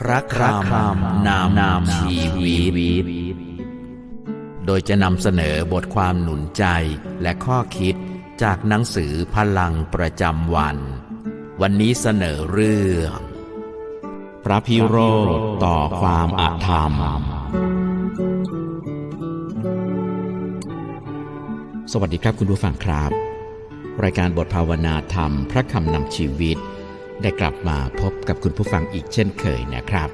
พระคำนามนามชีวิต โดยจะนำเสนอบทความหนุนใจและข้อคิดจากหนังสือพลังประจำวัน วันนี้เสนอเรื่อง พระพิโรธต่อความอาธรรม สวัสดีครับคุณผู้ฟังครับ รายการบทภาวนาธรรม พระคำนำชีวิต ได้กลับมาพบกับคุณผู้ฟังอีกเช่นเคยนะครับ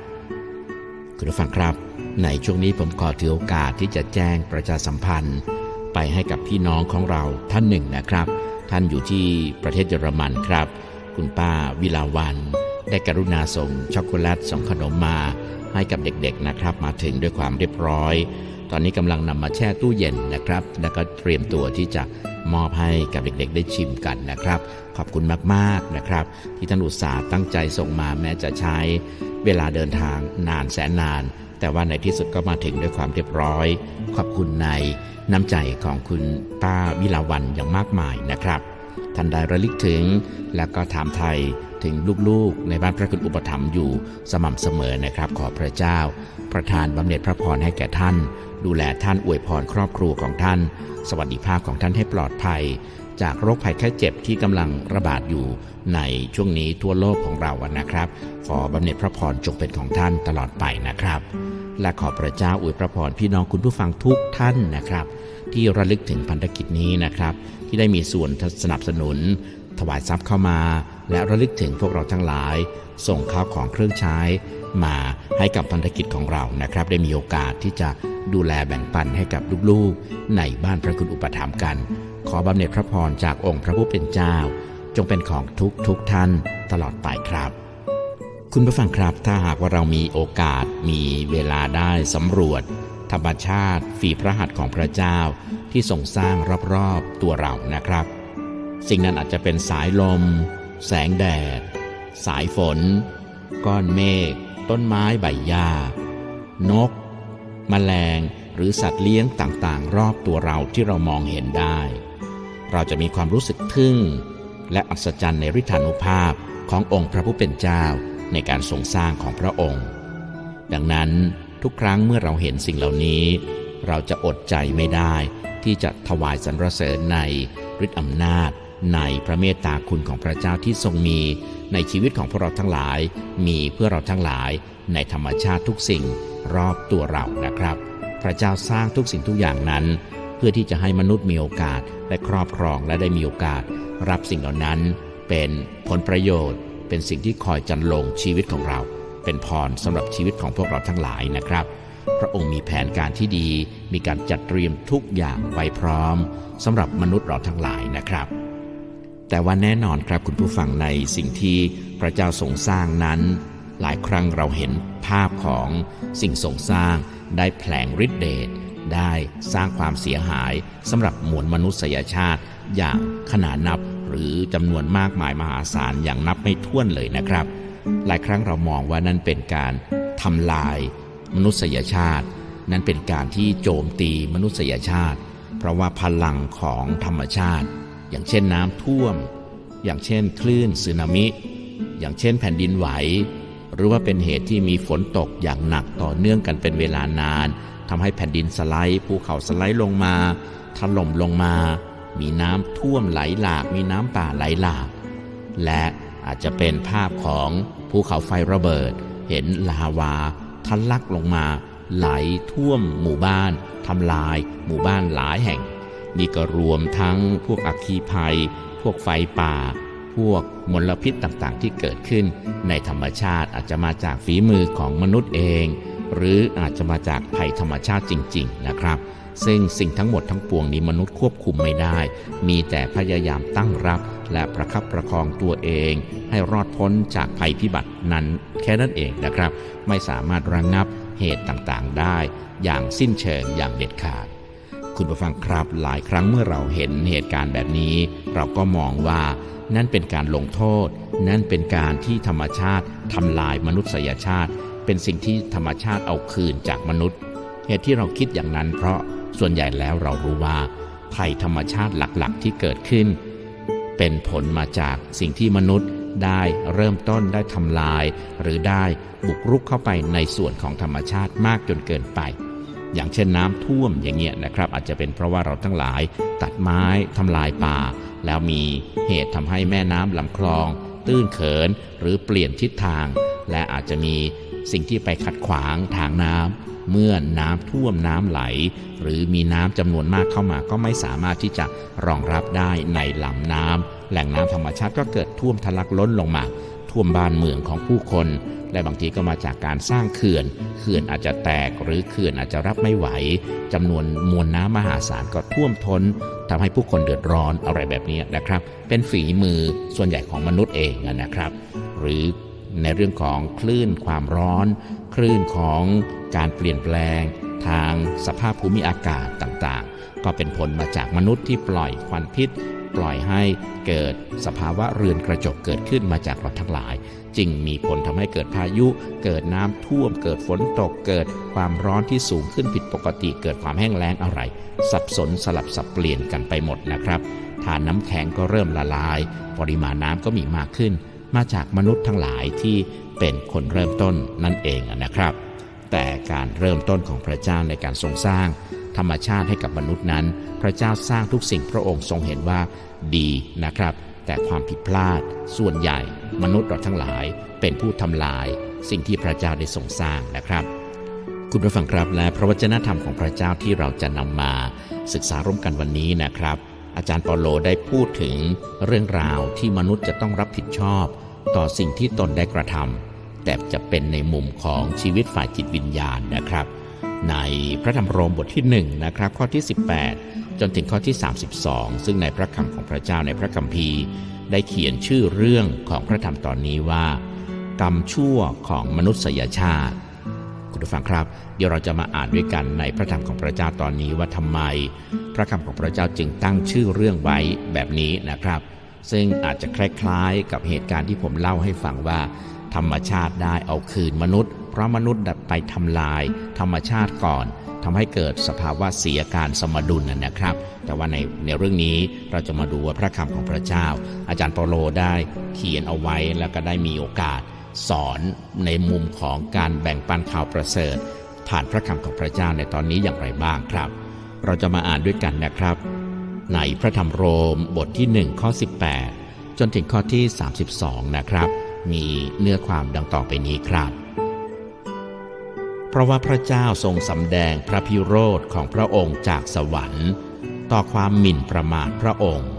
คุณผู้ฟังครับ ในช่วงนี้ผมขอถือโอกาสที่จะแจ้งประชาสัมพันธ์ ไปให้กับพี่น้องของเราท่านหนึ่งนะครับ ท่านอยู่ที่ประเทศเยอรมันครับ คุณป้าวิลาวัน ได้กรุณาส่งช็อกโกแลตส่งขนมมา ให้กับเด็กๆนะครับ มาถึงด้วยความเรียบร้อย ตอนนี้กำลังนำมาแช่ตู้เย็นนะครับ แล้วก็เตรียมตัวที่จะมอบให้กับเด็กๆ ได้ชิมกันนะครับ ขอบคุณมากๆนะครับ ที่ท่านอุตสาห์ตั้งใจส่งมาแม้จะใช้เวลาเดินทางนานแสนนาน แต่ว่าในที่สุดก็มาถึงด้วยความเรียบร้อย ขอบคุณในน้ำใจของคุณป้าวิลาวันอย่างมากมายนะครับ ท่านได้ระลึกถึง และก็ถามไทยถึงลูกๆ ในบ้านพระคุณอุปถัมภ์อยู่สม่ำเสมอนะครับ ขอพระเจ้า ประทานบำเหน็จพระพรให้แก่ท่าน ดูแลท่านอวยพรครอบครัวของท่าน สวัสดิภาพของท่านให้ปลอดภัย จากโรคภัยไข้เจ็บที่กำลังระบาดอยู่ในช่วงนี้ทั่วโลกของเรานะครับ ขอบำเหน็จพระพรจงเป็นของท่านตลอดไปนะครับ และขอพระเจ้าอวยพระพรพี่น้องคุณผู้ฟังทุกท่านนะครับ ที่ระลึกถึงพันธกิจนี้นะครับ ที่ได้มีส่วนสนับสนุน ถวายทรัพย์เข้ามา และระลึกถึงพวกเราทั้งหลาย ส่งข้าวของเครื่องใช้มาให้กับพันธกิจของเรานะครับ ได้มีโอกาสที่จะดูแลแบ่งปันให้กับลูกๆ ในบ้านพระคุณอุปถัมภ์กัน ขอบำเหน็จพระพรจากองค์พระผู้เป็นเจ้า จงเป็นของทุกทุกท่านตลอดไปครับ คุณผู้ฟังครับถ้าหากว่าเรามีโอกาสมีเวลาได้สำรวจ ธรรมชาติฝีพระหัตถ์ของพระเจ้าที่ทรงสร้างรอบๆตัวเรานะครับ สิ่งนั้นอาจจะเป็นสายลม แสงแดด สายฝน ก้อนเมฆต้นไม้ใบหญ้านกแมลงหรือสัตว์เลี้ยงต่างๆ รอบตัวเราที่เรามองเห็นได้ เราจะมีความรู้สึกทึ่ง และอัศจรรย์ในฤทธานุภาพขององค์พระผู้เป็นเจ้าในการทรงสร้างของพระองค์ ดังนั้นทุกครั้งเมื่อเราเห็นสิ่งเหล่านี้ เราจะอดใจไม่ได้ที่จะถวายสรรเสริญในฤทธิอำนาจ ในพระเมตตาคุณของพระเจ้าที่ทรงมีในชีวิตของพวกเราทั้งหลาย มีเพื่อเราทั้งหลาย ในธรรมชาติทุกสิ่งรอบตัวเรานะครับ พระเจ้าสร้างทุกสิ่งทุกอย่างนั้น พื่อที่จะให้มนุษย์มีโอกาสได้ครอบครองและได้มีโอกาส รับสิ่งเหล่านั้น เป็นผลประโยชน์ เป็นสิ่งที่คอยจันลงชีวิตของเรา เป็นพรสำหรับชีวิตของพวกเราทั้งหลายนะครับ พระองค์มีแผนการที่ดี มีการจัดเตรียมทุกอย่างไว้พร้อมสำหรับมนุษย์เราทั้งหลายนะครับ แต่ว่าแน่นอนครับคุณผู้ฟังในสิ่งที่พระเจ้าทรงสร้างนั้น หลายครั้งเราเห็นภาพของสิ่งทรงสร้างได้แผลงฤทธิเดช ได้สร้างความเสียหายสำหรับมวลมนุษยชาติอย่างขนาดนับหรือจำนวนมากมายมหาศาลอย่างนับไม่ถ้วนเลยนะครับ หลายครั้งเรามองว่านั่นเป็นการทำลายมนุษยชาติ นั่นเป็นการที่โจมตีมนุษยชาติ เพราะว่าพลังของธรรมชาติ อย่างเช่นน้ำท่วม อย่างเช่นคลื่นสึนามิ อย่างเช่นแผ่นดินไหว หรือว่าเป็นเหตุที่มีฝนตกอย่างหนักต่อเนื่องกันเป็นเวลานาน ทำให้แผ่นดินสไลด์ภูเขาสไลด์ลงมาถล่มลงมา มีน้ำท่วมไหลหลาก มีน้ำป่าไหลหลาก และอาจจะเป็นภาพของภูเขาไฟระเบิด เห็นลาวาทะลักลงมา ไหลท่วมหมู่บ้านทำลาย หมู่บ้านหลายแห่ง นี่ก็รวมทั้งพวกอัคคีภัย พวกไฟป่า พวกมลพิษต่างๆ ที่เกิดขึ้น ในธรรมชาติอาจจะมาจากฝีมือของมนุษย์เอง หรืออาจจะมาจากภัยธรรมชาติจริง ๆ นะครับ ซึ่งสิ่งทั้งหมดทั้งปวงนี้มนุษย์ควบคุมไม่ได้ มีแต่พยายามตั้งรับ และประคับประคองตัวเอง ให้รอดพ้นจากภัยพิบัตินั้น แค่นั้นเองนะครับ ไม่สามารถระงงับเหตุต่างๆได้ อย่างสิ้นเชิงอย่างเด็ดขาดคุณผู้ฟังครับหลายครั้งเมื่อเราเห็นเหตุการณ์แบบนี้ เราก็มองว่านั่นเป็นการลงโทษ นั่นเป็นการที่ธรรมชาติทำลายมนุษยชาติ เป็นสิ่งที่ธรรมชาติเอาคืนจากมนุษย์ เหตุที่เราคิดอย่างนั้น เพราะส่วนใหญ่แล้วเรารู้ว่าภัยธรรมชาติหลักๆ ที่เกิดขึ้น เป็นผลมาจากสิ่งที่มนุษย์ได้เริ่มต้นได้ทำลาย หรือได้บุกรุกเข้าไปในส่วนของธรรมชาติมากจนเกินไป อย่างเช่นน้ำท่วมอย่างเงี้ยนะครับ อาจจะเป็นเพราะว่าเราทั้งหลาย ตัดไม้ทำลายป่า แล้วมีเหตุทำให้แม่น้ำลำคลอง ตื้นเขินหรือเปลี่ยนทิศทาง และอาจจะมี สิ่งที่ไปขัดขวางทางน้ำเมื่อน้ำท่วมน้ำไหล หรือมีน้ำจำนวนมากเข้ามาก็ไม่สามารถที่จะรองรับได้ในลำน้ำแหล่งน้ำธรรมชาติก็เกิดท่วมทะลักล้นลงมาท่วมบ้านเมืองของผู้คน และบางทีก็มาจากการสร้างเขื่อน เขื่อนอาจจะแตกหรือเขื่อนอาจจะรับไม่ไหวจำนวนมวลน้ำมหาศาลก็ท่วมท้นทำให้ผู้คนเดือดร้อนอะไรแบบนี้นะครับ เป็นฝีมือส่วนใหญ่ของมนุษย์เองนะครับ หรือ ในเรื่องของคลื่นความร้อน คลื่นของการเปลี่ยนแปลง ทางสภาพภูมิอากาศต่างๆ ก็เป็นผลมาจากมนุษย์ที่ปล่อยควันพิษ ปล่อยให้เกิดสภาวะเรือนกระจกเกิดขึ้นมาจากเราทั้งหลาย จึงมีผลทำให้เกิดพายุ เกิดน้ำท่วม เกิดฝนตก เกิดความร้อนที่สูงขึ้นผิดปกติ เกิดความแห้งแล้งอะไร สับสนสลับสับเปลี่ยนกันไปหมดนะครับ ฐานน้ำแข็งก็เริ่มละลาย ปริมาณน้ำก็มีมากขึ้น มาจากมนุษย์ทั้งหลายที่เป็นคนเริ่มต้นนั่นเองนะครับ แต่การเริ่มต้นของพระเจ้าในการทรงสร้าง ธรรมชาติให้กับมนุษย์นั้น พระเจ้าสร้างทุกสิ่งพระองค์ทรงเห็นว่าดีนะครับ แต่ความผิดพลาด ส่วนใหญ่ มนุษย์เราทั้งหลายเป็นผู้ทำลาย สิ่งที่พระเจ้าได้ทรงสร้างนะครับคุณผู้ฟังครับและพระวจนะธรรมของพระเจ้าที่เราจะนำมาศึกษาร่วมกันวันนี้นะครับ อาจารย์เปาโลได้พูดถึงเรื่องราวที่มนุษย์จะต้องรับผิดชอบ ต่อสิ่งที่ตนได้กระทำแต่จะเป็นในมุมของชีวิตฝ่ายจิตวิญญาณนะครับ ในพระธรรมโรมบทที่1นะครับข้อที่ 18 จนถึงข้อที่ 32 ซึ่งในพระคำของพระเจ้าในพระคัมภีร์ ได้เขียนชื่อเรื่องของพระธรรมตอนนี้ว่า กรรมชั่วของมนุษยชาติ คุณผู้ฟังครับ เดี๋ยวเราจะมาอ่านด้วยกันในพระธรรมของพระเจ้าตอนนี้ว่าทำไม พระคำของพระเจ้าจึงตั้งชื่อเรื่องไว้แบบนี้นะครับ ซึ่งอาจจะคล้ายๆกับเหตุการณ์ที่ผมเล่าให้ฟังว่า ธรรมชาติได้เอาคืนมนุษย์ เพราะมนุษย์ดับไปทำลาย ธรรมชาติก่อนทำให้เกิดสภาวะเสียการสมดุลนะนะครับ แต่ว่าในในเรื่องนี้เราจะมาดูว่าพระคำของพระเจ้า อาจารย์เปาโลได้เขียนเอาไว้แล้วก็ได้มีโอกาส สอนในมุมของการแบ่งปันข่าวประเสริฐ ผ่านพระคำของพระเจ้าในตอนนี้อย่างไรบ้างครับ เราจะมาอ่านด้วยกันนะครับ ในพระธรรมโรมบทที่ 1 ข้อ 18 จนถึงข้อที่ 32 นะครับ มีเนื้อความดังต่อไปนี้ครับ เพราะว่าพระเจ้าทรงสำแดงพระพิโรธของพระองค์จากสวรรค์ ต่อความหมิ่นประมาทพระองค์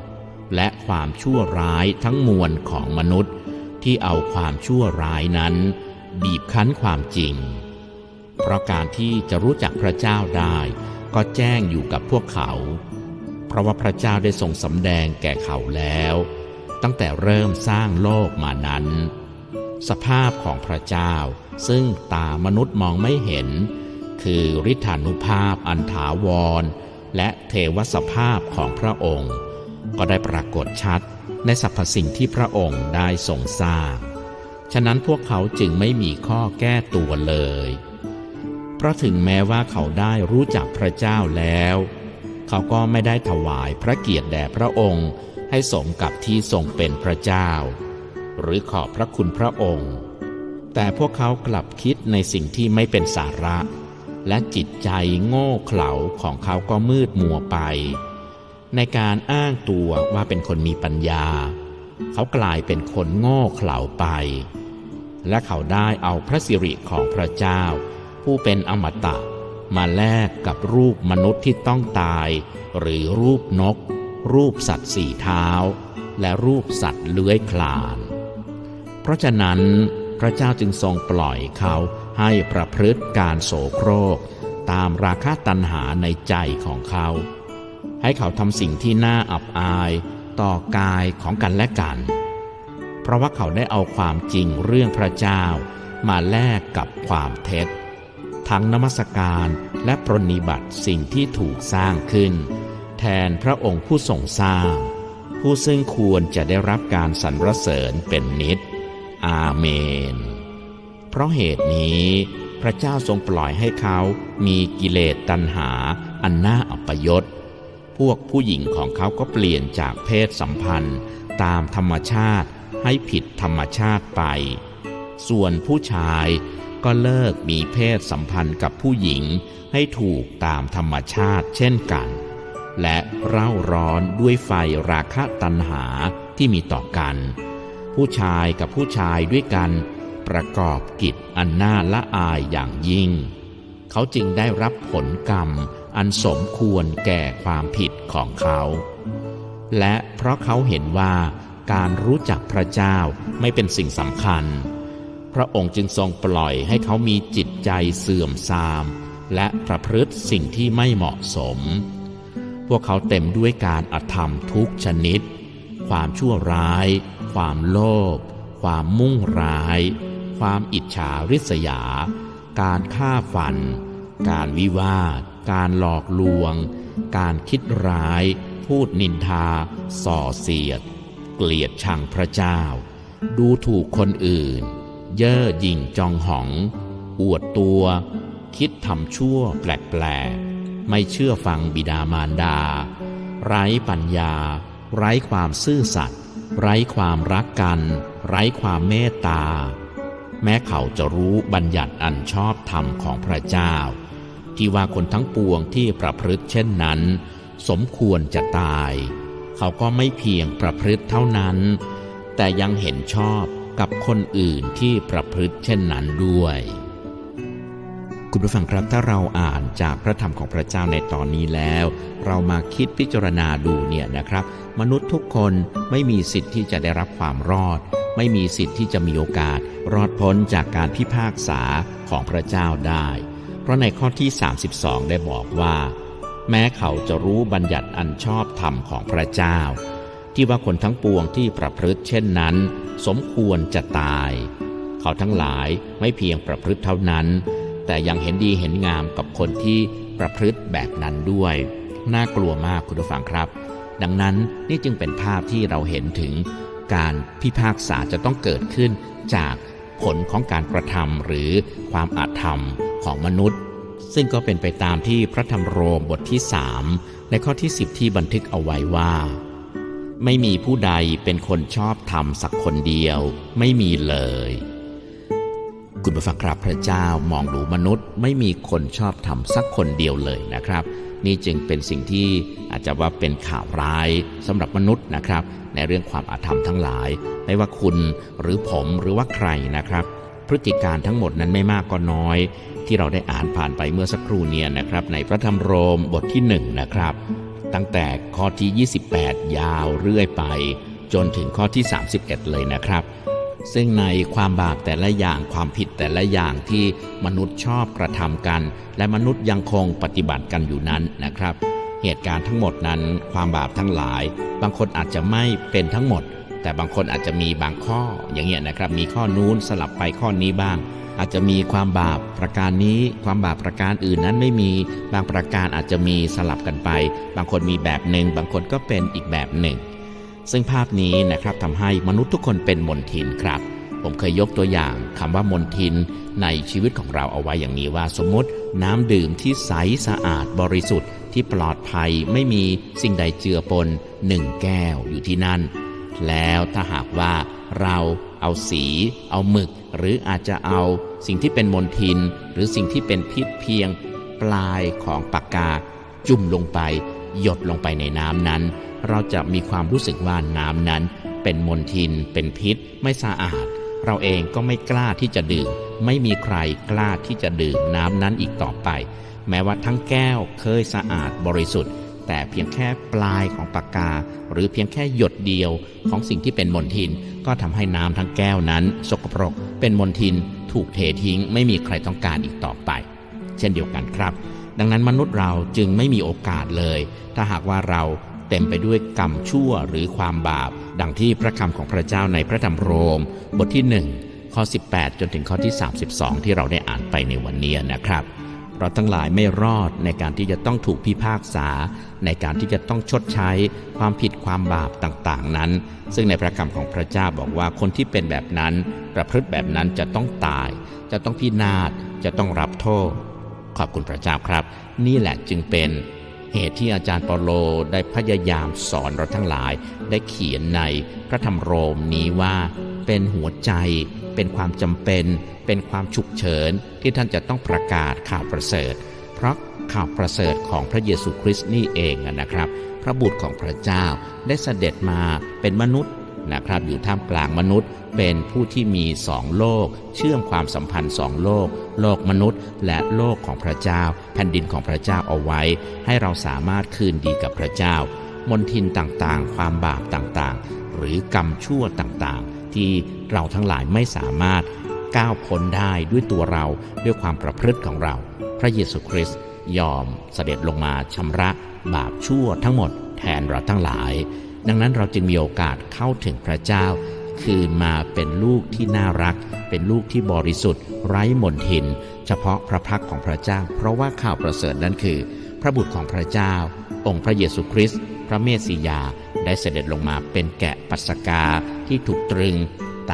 และความชั่วร้ายทั้งมวลของมนุษย์ ที่เอาความชั่วร้ายนั้น บีบคั้นความจริง เพราะการที่จะรู้จักพระเจ้าได้ ก็แจ้งอยู่กับพวกเขา เพราะว่าพระเจ้าได้ทรงสำแดงแก่เขาแล้ว ตั้งแต่เริ่มสร้างโลกมานั้น สภาพของพระเจ้าซึ่งตามนุษย์มองไม่เห็น คือฤทธานุภาพอันถาวร และเทวสภาพของพระองค์ ก็ได้ปรากฏชัดในสรรพสิ่งที่พระองค์ได้ทรงสร้าง ฉะนั้นพวกเขาจึงไม่มีข้อแก้ตัวเลย เพราะถึงแม้ว่าเขาได้รู้จักพระเจ้าแล้ว เขาก็ไม่ได้ถวายพระเกียรติแด่พระองค์ให้สมกับที่ทรงเป็นพระเจ้า หรือขอบพระคุณพระองค์ แต่พวกเขากลับคิดในสิ่งที่ไม่เป็นสาระ และจิตใจโง่เขลาของเขาก็มืดมัวไป ในการอ้างตัวว่าเป็นคนมีปัญญา เขากลายเป็นคนโง่เขลาไป และเขาได้เอาพระสิริของพระเจ้า ผู้เป็นอมตะ มาแลกกับรูปมนุษย์ที่ต้องตาย หรือรูปนก รูปสัตว์สี่เท้า และรูปสัตว์เลื้อยคลาน เพราะฉะนั้นพระเจ้าจึงทรงปล่อยเขาให้ประพฤติการโสโครก ตามราคะตัณหาในใจของเขา ให้เขาทำสิ่งที่น่าอับอาย ต่อกายของกันและกัน เพราะว่าเขาได้เอาความจริงเรื่องพระเจ้า มาแลกกับความเท็จ ทั้งนมัสการและปรนนิบัติสิ่งที่ถูกสร้างขึ้น แทนพระองค์ผู้ทรงสร้าง ผู้ซึ่งควรจะได้รับการสรรเสริญเป็นนิจอาเมน เพราะเหตุนี้พระเจ้าทรงปล่อยให้เขามีกิเลสตัณหาอันน่าอัปยศ วกผู้หญิงของเขาก็เปลี่ยนจากเพศสัมพันธ์ ตามธรรมชาติให้ผิดธรรมชาติไป ส่วนผู้ชายก็เลิกมีเพศสัมพันธ์กับผู้หญิงให้ถูกตามธรรมชาติเช่นกัน และเร่าร้อนด้วยไฟราคะตัณหาที่มีต่อกัน ผู้ชายกับผู้ชายด้วยกันประกอบกิจอันน่าละอายอย่างยิ่ง เขาจึงได้รับผลกรรม อันสมควรแก่ความผิดของเขา และเพราะเขาเห็นว่าการรู้จักพระเจ้าไม่เป็นสิ่งสำคัญ พระองค์จึงทรงปล่อยให้เขามีจิตใจเสื่อมทราม และประพฤติสิ่งที่ไม่เหมาะสม พวกเขาเต็มด้วยการอธรรมทุกชนิด ความชั่วร้าย ความโลภ ความมุ่งร้าย ความอิจฉาริษยา การฆ่าฟัน การวิวาท การหลอกลวง การคิดร้าย พูดนินทา ส่อเสียด เกลียดชังพระเจ้า ดูถูกคนอื่น เย่อหยิ่งจองหอง อวดตัว คิดทำชั่วแปลกๆ ไม่เชื่อฟังบิดามารดา ไร้ปัญญา ไร้ความซื่อสัตย์ไร้ความรักกัน ไร้ความเมตตา แม้เขาจะรู้บัญญัติอันชอบธรรมของพระเจ้า ที่ว่าคนทั้งปวงที่ประพฤติเช่นนั้น สมควรจะตาย เขาก็ไม่เพียงประพฤติเท่านั้น แต่ยังเห็นชอบกับคนอื่นที่ประพฤติเช่นนั้นด้วย คุณผู้ฟังครับถ้าเราอ่านจากพระธรรมของพระเจ้าในตอนนี้แล้ว เรามาคิดพิจารณาดูเนี่ยนะครับ มนุษย์ทุกคนไม่มีสิทธิ์ที่จะได้รับความรอดไม่มีสิทธิ์ที่จะมีโอกาสรอดพ้นจากการพิพากษาของพระเจ้าได้ เพราะในข้อที่ 32 ได้บอกว่า แม้เขาจะรู้บัญญัติอันชอบธรรมของพระเจ้า ที่ว่าคนทั้งปวงที่ประพฤติเช่นนั้น สมควรจะตาย เขาทั้งหลายไม่เพียงประพฤติเท่านั้น แต่ยังเห็นดีเห็นงามกับคนที่ประพฤติแบบนั้นด้วย น่ากลัวมากคุณผู้ฟังครับ ดังนั้นนี่จึงเป็นภาพที่เราเห็นถึงการพิพากษาจะต้องเกิดขึ้นจากผลของการกระทำหรือความอาธรรม ของมนุษย์ ซึ่งก็เป็นไปตามที่พระธรรมโรมบทที่3ในข้อที่10ที่บันทึกเอาไว้ว่า ไม่มีผู้ใดเป็นคนชอบธรรมสักคนเดียวไม่มีเลย คุณผู้ฟังครับพระเจ้ามองดูมนุษย์ ไม่มีคนชอบธรรมสักคนเดียวเลยนะครับ นี่จึงเป็นสิ่งที่อาจจะว่าเป็นข่าวร้ายสำหรับมนุษย์นะครับ ในเรื่องความอาธรรมทั้งหลาย ไม่ว่าคุณหรือผมหรือว่าใครนะครับพฤติการทั้งหมดนั้นไม่มากก็น้อย ที่เราได้อ่านผ่านไปเมื่อสักครู่เนี้นะครับ ในพระธรรมโรมบทที่1นะครับ ตั้งแต่ข้อที่ 28 ยาวเรื่อยไป จนถึงข้อที่ 31 เลยนะครับ ซึ่งในความบาปแต่ละอย่างความผิดแต่ละอย่างที่มนุษย์ชอบกระทำกัน และมนุษย์ยังคงปฏิบัติกันอยู่นั้นนะครับ เหตุการณ์ทั้งหมดนั้น ความบาปทั้งหลาย บางคนอาจจะไม่เป็นทั้งหมด แต่บางคนอาจจะมีบางข้ออย่างเงี้ยนะครับ มีข้อนู้นสลับไปข้อนี้บ้าง อาจจะมีความบาปประการนี้ ความบาปประการอื่นนั้นไม่มีบางประการอาจจะมีสลับกันไป บางคนมีแบบหนึ่ง บางคนก็เป็นอีกแบบหนึ่ง ซึ่งภาพนี้นะครับทำให้มนุษย์ทุกคนเป็นมนทินครับ ผมเคยยกตัวอย่างคำว่ามนทินในชีวิตของเราเอาไว้อย่างนี้ว่าสมมติ น้ำดื่มที่ใสสะอาดบริสุทธิ์ที่ปลอดภัยไม่มีสิ่งใดเจือปนหนึ่งแก้วอยู่ที่นั่น แล้วถ้าหากว่าเรา เอาสี เอาหมึก หรืออาจจะเอาสิ่งที่เป็นมลทิน หรือสิ่งที่เป็นพิษเพียง ปลายของปากกา จุ่มลงไป หยดลงไปในน้ำนั้น เราจะมีความรู้สึกว่าน้ำนั้น เป็นมลทิน เป็นพิษ ไม่สะอาด เราเองก็ไม่กล้าที่จะดื่ม ไม่มีใครกล้าที่จะดื่มน้ำนั้นอีกต่อไป แม้ว่าทั้งแก้วเคยสะอาดบริสุทธิ์ แต่เพียงแค่ปลายของปากกา หรือเพียงแค่หยดเดียวของสิ่งที่เป็นมลทิน ก็ทำให้น้ำทั้งแก้วนั้น สกปรก เป็นมลทิน ถูกเททิ้ง ไม่มีใครต้องการอีกต่อไป เช่นเดียวกันครับ ดังนั้นมนุษย์เราจึงไม่มีโอกาสเลย ถ้าหากว่าเราเต็มไปด้วยกรรมชั่วหรือความบาป ดังที่พระคำของพระเจ้าในพระธรรมโรม บทที่ 1 ข้อ 18 จนถึงข้อที่ 32 ที่เราได้อ่านไปในวันนี้นะครับ เราทั้งหลายไม่รอดในการที่จะต้องถูกพิพากษา ในการที่จะต้องชดใช้ความผิดความบาปต่างๆนั้น ซึ่งในพระคำของพระเจ้าบอกว่าคนที่เป็นแบบนั้น ประพฤติแบบนั้นจะต้องตาย จะต้องพินาศจะต้องรับโทษ ขอบคุณพระเจ้าครับ นี่แหละจึงเป็น เหตุที่อาจารย์เปาโลได้พยายามสอนเราทั้งหลาย ได้เขียนในพระธรรมโรมนี้ว่า เป็นหัวใจ เป็นความจำเป็น เป็นความฉุกเฉินที่ท่านจะต้องประกาศข่าวประเสริฐ เพราะข่าวประเสริฐของพระเยซูคริสต์นี่เองนะครับ พระบุตรของพระเจ้าได้เสด็จมาเป็นมนุษย์ นะครับอยู่ท่ามกลางมนุษย์ เป็นผู้ที่มีสองโลก เชื่อมความสัมพันธ์สองโลก โลกมนุษย์ และโลกของพระเจ้า แผ่นดินของพระเจ้าเอาไว้ ให้เราสามารถคืนดีกับพระเจ้ามนทินต่างๆ ความบาปต่างๆ หรือกรรมชั่วต่างๆ ที่เราทั้งหลายไม่สามารถก้าวพ้นได้ด้วยตัวเราด้วยความประพฤติของเรา พระเยซูคริสต์ยอมเสด็จลงมาชำระบาปชั่วทั้งหมดแทนเราทั้งหลาย ดังนั้นเราจึงมีโอกาสเข้าถึงพระเจ้า คืนมาเป็นลูกที่น่ารัก เป็นลูกที่บริสุทธิ์ ไร้มนทิน เฉพาะพระพักของพระเจ้า เพราะว่าข่าวประเสริฐนั้นคือ พระบุตรของพระเจ้า องค์พระเยซูคริสต์พระเมสสิยาได้เสด็จลงมาเป็นแกะปัสกาที่ถูกตรึง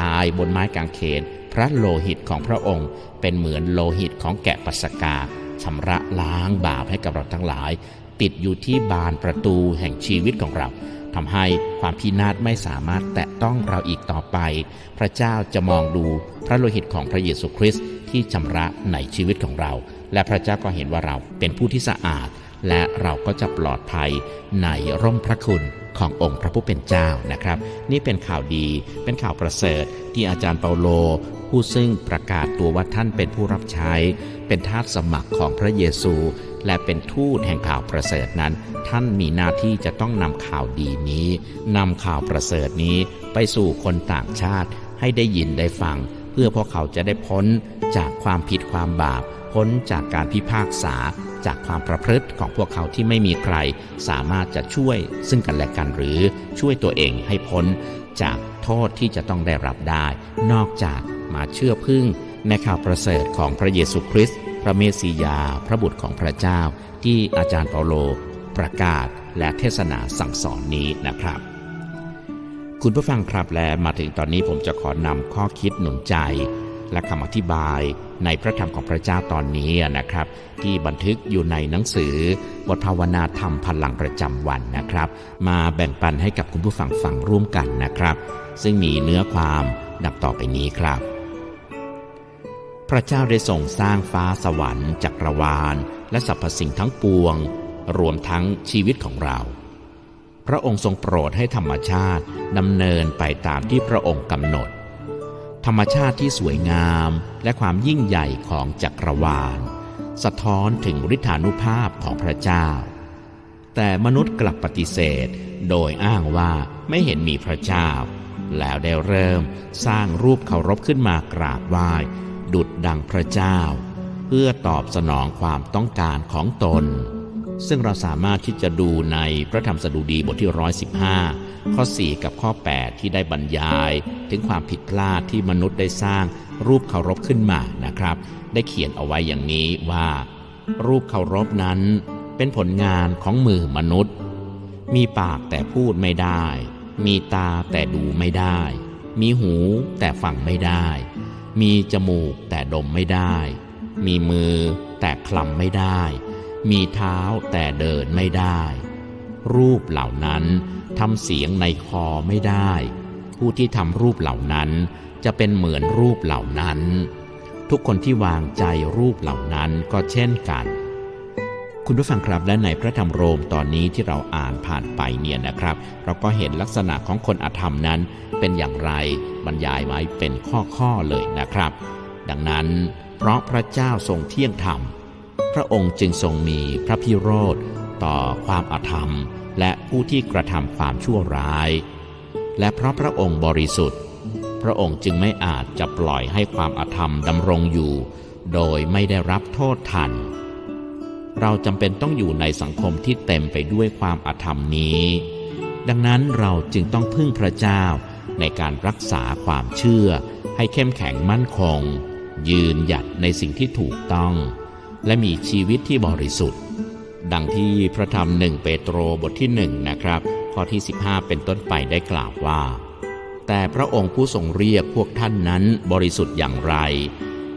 ตายบนไม้กางเขนพระโลหิตของพระองค์ เป็นเหมือนโลหิตของแกะปัสกาชำระล้างบาปให้กับเราทั้งหลาย ติดอยู่ที่บานประตูแห่งชีวิตของเรา ทำให้ความพินาศไม่สามารถแตะต้องเราอีกต่อไป พระเจ้าจะมองดูพระโลหิตของพระเยซูคริสต์ที่ชำระในชีวิตของเรา และพระเจ้าก็เห็นว่าเราเป็นผู้ที่สะอาด และเราก็จะปลอดภัยในร่มพระคุณขององค์พระผู้เป็นเจ้านะครับ นี่เป็นข่าวดีเป็นข่าวประเสริฐ ที่อาจารย์เปาโล ผู้ซึ่งประกาศตัวว่าท่านเป็นผู้รับใช้ เป็นทาสสมัครของพระเยซูและเป็นทูตแห่งข่าวประเสริฐนั้น ท่านมีหน้าที่จะต้องนำข่าวดีนี้นำข่าวประเสริฐนี้ไปสู่คนต่างชาติให้ได้ยินได้ฟัง เพื่อพวกเขาจะได้พ้นจากความผิดความบาป พ้นจากการพิพากษา จากความประพฤติของพวกเขาที่ไม่มีใคร สามารถจะช่วยซึ่งกันและกันหรือช่วยตัวเองให้พ้น จากโทษที่จะต้องได้รับได้ นอกจากมาเชื่อพึ่งในข่าวประเสริฐของพระเยซูคริสต์ พระเมสสิยา พระบุตรของพระเจ้า ที่อาจารย์เปาโลประกาศและเทศนาสั่งสอนนี้นะครับ คุณผู้ฟังครับและมาถึงตอนนี้ผมจะขอนำข้อคิดหนุนใจ และคำอธิบายในพระธรรมของพระเจ้าตอนนี้นะครับ ที่บันทึกอยู่ในหนังสือบทภาวนาธรรมพลังประจำวันนะครับ มาแบ่งปันให้กับคุณผู้ฟังฟังร่วมกันนะครับ ซึ่งมีเนื้อความดังต่อไปนี้ครับ พระเจ้าได้ทรงสร้างฟ้าสวรรค์จักรวาล และสรรพสิ่งทั้งปวง รวมทั้งชีวิตของเรา พระองค์ทรงโปรดให้ธรรมชาติดำเนินไปตามที่พระองค์กำหนด ธรรมชาติที่สวยงามและความยิ่งใหญ่ของจักรวาล สะท้อนถึงฤทธานุภาพของพระเจ้า แต่มนุษย์กลับปฏิเสธ โดยอ้างว่าไม่เห็นมีพระเจ้า แล้วได้เริ่มสร้างรูปเคารพขึ้นมากราบไหว้ ดุดดังพระเจ้า เพื่อตอบสนองความต้องการของตน ซึ่งเราสามารถที่จะดูในพระธรรมสดุดีบทที่ 115 ข้อ 4 กับข้อ 8 ที่ได้บรรยาย ถึงความผิดพลาดที่มนุษย์ได้สร้างรูปเคารพขึ้นมานะครับ ได้เขียนเอาไว้อย่างนี้ว่า รูปเคารพนั้นเป็นผลงานของมือมนุษย์ มีปากแต่พูดไม่ได้ มีตาแต่ดูไม่ได้ มีหูแต่ฟังไม่ได้ มีจมูกแต่ดมไม่ได้ มีมือแต่คลำไม่ได้ มีเท้าแต่เดินไม่ได้ รูปเหล่านั้นทำเสียงในคอไม่ได้ ผู้ที่ทำรูปเหล่านั้นจะเป็นเหมือนรูปเหล่านั้น ทุกคนที่วางใจรูปเหล่านั้นก็เช่นกัน คุณผู้ฟังครับและในพระธรรมโรมตอนนี้ที่เราอ่านผ่านไปเนี่ยนะครับ เราก็เห็นลักษณะของคนอธรรมนั้น เป็นอย่างไรบรรยายไว้เป็นข้อๆเลยนะครับ ดังนั้น เพราะพระเจ้าทรงเที่ยงธรรม พระองค์จึงทรงมีพระพิโรธต่อความอาธรรม และผู้ที่กระทำความชั่วร้าย และเพราะพระองค์บริสุทธิ์ พระองค์จึงไม่อาจจะปล่อยให้ความอาธรรมดำรงอยู่ โดยไม่ได้รับโทษทัน เราจำเป็นต้องอยู่ในสังคมที่เต็มไปด้วยความอาธรรมนี้ ดังนั้นเราจึงต้องพึ่งพระเจ้าในการรักษาความเชื่อ ให้เข้มแข็งมั่นคง ยืนหยัดในสิ่งที่ถูกต้อง และมีชีวิตที่บริสุทธิ์ ดังที่พระธรรมหนึ่งเปโตรบทที่หนึ่งนะครับ ข้อที่ 15 เป็นต้นไปได้กล่าวว่า แต่พระองค์ผู้ทรงเรียกพวกท่านนั้นบริสุทธิ์อย่างไร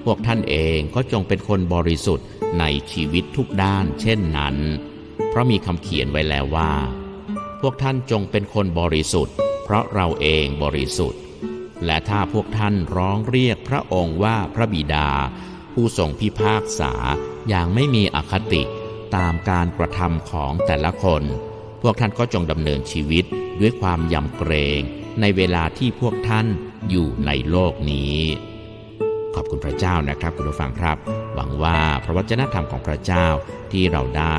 พวกท่านเองก็จงเป็นคนบริสุทธิ์ ในชีวิตทุกด้านเช่นนั้น เพราะมีคำเขียนไว้แล้วว่า พวกท่านจงเป็นคนบริสุทธิ์ เพราะเราเองบริสุทธิ์ และถ้าพวกท่านร้องเรียกพระองค์ว่าพระบิดา ผู้ทรงพิพากษาอย่างไม่มีอคติตามการกระทำของแต่ละคน พวกท่านก็จงดำเนินชีวิตด้วยความยำเกรงในเวลาที่พวกท่านอยู่ในโลกนี้ ขอบคุณพระเจ้านะครับคุณผู้ฟังครับ หวังว่าพระวจนะธรรมของพระเจ้าที่เราได้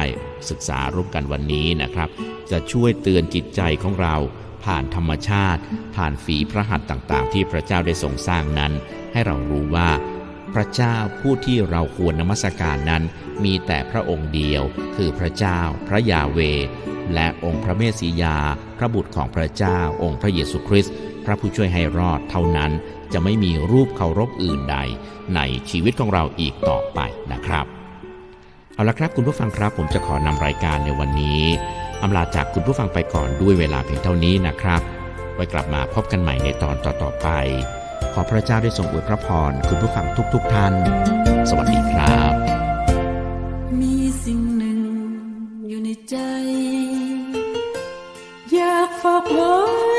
ศึกษาร่วมกันวันนี้นะครับ จะช่วยเตือนจิตใจของเรา ผ่านธรรมชาติ ผ่านฝีพระหัตถ์ต่างๆ ที่พระเจ้าได้ทรงสร้างนั้น ให้เรารู้ว่า พระเจ้าผู้ที่เราควรนมัสการนั้น มีแต่พระองค์เดียว คือพระเจ้า พระยาเว และองค์พระเมสสิยา พระบุตรของพระเจ้า องค์พระเยซูคริสต์พระผู้ช่วยให้รอดเท่านั้น จะไม่มีรูปเคารพอื่นใด ในชีวิตของเราอีกต่อไปนะครับ เอาละครับคุณผู้ฟังครับ ผมจะขอนำรายการในวันนี้อำลาจากคุณผู้ฟังไปก่อนด้วยเวลาเพียงเท่านี้นะครับ ไว้กลับมาพบกันใหม่ในตอนต่อๆไป ขอพระเจ้าได้ทรงอวยพระพรคุณผู้ฟังทุก ๆทท่าน สวัสดีครับ มีสิ่งหนึ่งอยู่ในใจ อยากฝากไว้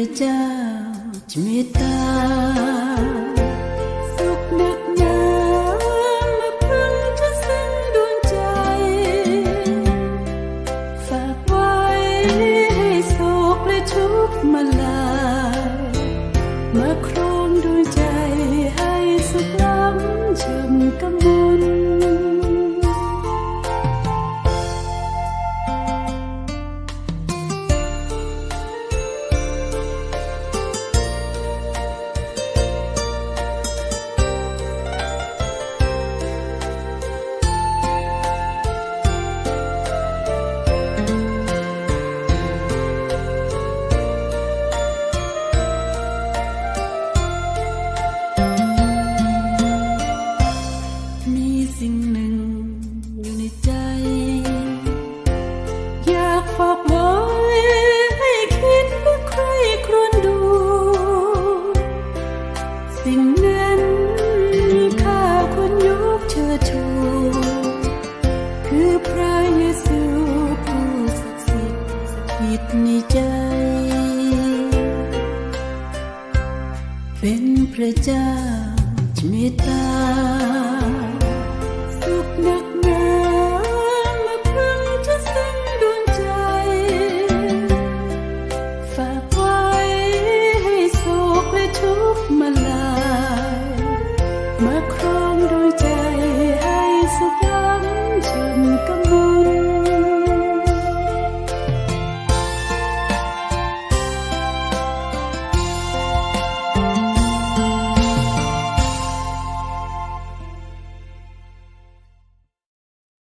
เป็น พระเยซูผู้ศักดิ์สิทธิ์สถิตในใจ เป็นพระเจ้าจะเมตตา